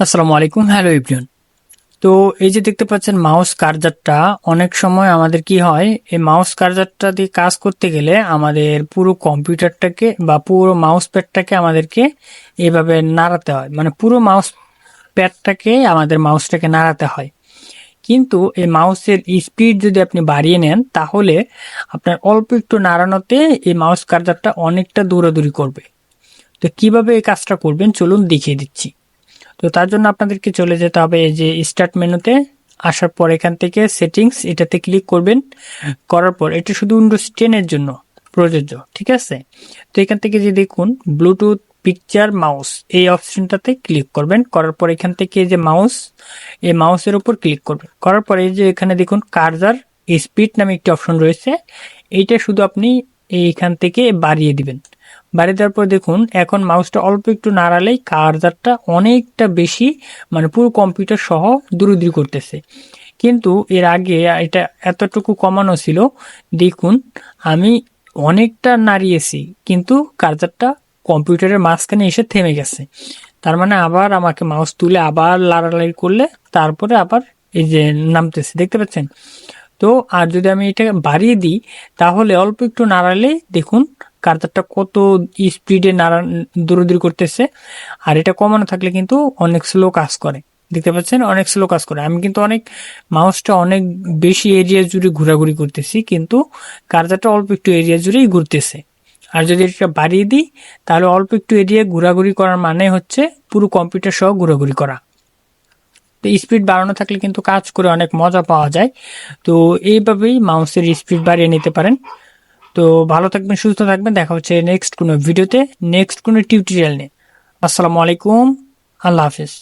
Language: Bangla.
আসসালামু আলাইকুম, হ্যালো ইব্রিয়ন তো এই যে দেখতে পাচ্ছেন মাউস কার্জারটা, অনেক সময় আমাদের কি হয়, এই মাউস কার্জারটা দিয়ে কাজ করতে গেলে আমাদের পুরো কম্পিউটারটাকে বা পুরো মাউস প্যাডটাকে আমাদেরকে এভাবে নাড়াতে হয়। মানে পুরো মাউস প্যাডটাকে আমাদের মাউসটাকে নাড়াতে হয়। কিন্তু এই মাউসের স্পিড যদি আপনি বাড়িয়ে নেন, তাহলে আপনার অল্প একটু নাড়ানোতে এই মাউস কার্জারটা অনেকটা দৌড়াদৌড়ি করবে। তো কীভাবে এই কাজটা করবেন, চলুন দেখিয়ে দিচ্ছি। তো তার জন্য আপনাদেরকে চলে যেতে হবে এই যে স্টার্ট মেনুতে আসার পর এখান থেকে সেটিংস এটাতে ক্লিক করবেন। করার পর এটা শুধু উইন্ডোজ টেনের জন্য প্রযোজ্য, ঠিক আছে? তো এখান থেকে যে দেখুন ব্লুটুথ পিকচার মাউস এই অপশনটাতে ক্লিক করবেন। করার পর এখান থেকে যে মাউস এই মাউসের উপর ক্লিক করবেন। করার পর এই যে এখানে দেখুন কার্জার স্পিড নামে একটি অপশন রয়েছে। এইটা শুধু আপনি এইখান থেকে বাড়িয়ে দিবেন। বাড়িয়ে দেওয়ার পর দেখুন, এখন মাউসটা অল্প একটু নাড়ালেই কার্জারটা অনেকটা বেশি মানে পুরো কম্পিউটার সহ দূরদূরি করতেছে। কিন্তু এর আগে এটা এতটুকু কমানো ছিল, দেখুন, আমি অনেকটা নাড়িয়েছি, কিন্তু কার্জারটা কম্পিউটারের মাঝখানে এসে থেমে গেছে। তার মানে আবার আমাকে মাউস তুলে আবার লাড়ালাড়ি করলে, তারপরে আবার এই যে নামতেছে, দেখতে পাচ্ছেন? তো আর যদি আমি এটা বাড়িয়ে দিই, তাহলে অল্প একটু নাড়ালে দেখুন কার্জারটা কত স্পিডে নাড়া দৌড়দৌড়ি করতেছে। আর এটা কমানো থাকলে কিন্তু অনেক স্লো কাজ করে। দেখতে পাচ্ছেন? অনেক স্লো কাজ করে। আমি কিন্তু অনেক মাউসটা অনেক বেশি এরিয়া জুড়ে ঘোরাঘুরি করতেছি, কিন্তু কার্জারটা অল্প একটু এরিয়া জুড়েই ঘুরতেছে। আর যদি এটা বাড়িয়ে দিই, তাহলে অল্প একটু এরিয়া ঘোরাঘুরি করার মানে হচ্ছে পুরো কম্পিউটার সহ ঘোরাঘুরি করা। তো স্পিড বাড়ানো থাকলে কিন্তু কাজ করে অনেক মজা পাওয়া যায়। তো এইভাবেই মাউসের স্পিড বাড়িয়ে নিতে পারেন। তো ভালো থাকবেন, সুস্থ থাকবেন। দেখা হচ্ছে নেক্সট কোনো ভিডিওতে নেক্সট কোনো টিউটোরিয়াল নিয়ে। আসসালামু আলাইকুম, আল্লাহ হাফিজ।